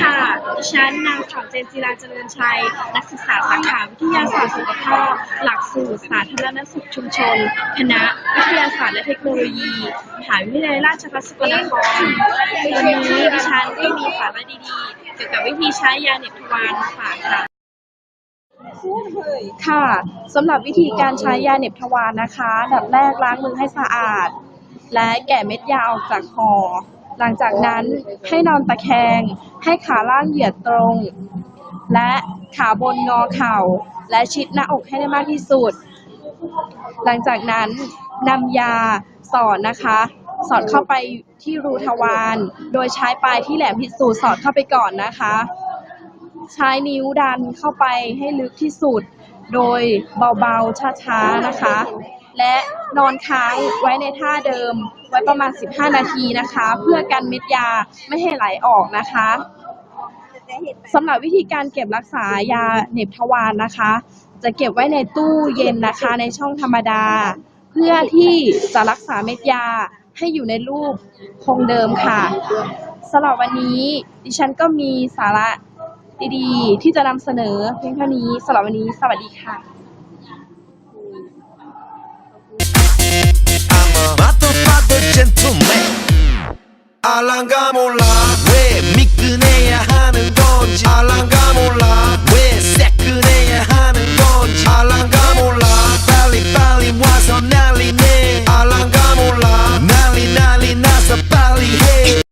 ค่ะฉันนางสาวเจนจีราเจริญชัย นักศึกษาสาขาวิทยาศาสตร์สุขภาพ หลักสูตรสาธารณสุขชุมชน คณะวิทยาศาสตร์และเทคโนโลยี มหาวิทยาลัยราชภัฏสกลนคร วันนี้ดิฉันก็มีสาระดีๆ เกี่ยวกับวิธีใช้ยาเหน็บทวารมาฝากค่ะค่ะสำหรับวิธีการใช้ยาเหน็บทวารนะคะดับแรกล้างมือให้สะอาด และแกะเม็ดยาออกจากห่อ หลังจากนั้นให้นอนตะแคง ให้ขาล่างเหยียดตรง และขาบนงอเข่า และชิดหน้าอกให้ได้มากที่สุด หลังจากนั้นนำยาสอดนะคะ สอดเข้าไปที่รูทวาร โดยใช้ปลายที่แหลมที่สุดสอดเข้าไปก่อนนะคะ ใช้นิ้วดันเข้าไปให้ลึกที่สุด โดยเบาๆช้าๆนะคะ และนอนค้างไว้ในท่าเดิม ไว้ประมาณ 15 นาทีนะคะ เพื่อกันเม็ดยาไม่ให้ไหลออกนะคะสำหรับวิธีการเก็บรักษายาเหน็บทวารนะคะ จะเก็บไว้ในตู้เย็นนะคะในช่องธรรมดา เพื่อที่จะรักษาเม็ดยาให้อยู่ในรูปคงเดิมค่ะสำหรับวันนี้ ดิฉันก็มีสาระดีๆ ที่จะนำเสนอเพียงเท่านี้สำหรับวันนี้ สวัสดีค่ะ alangamola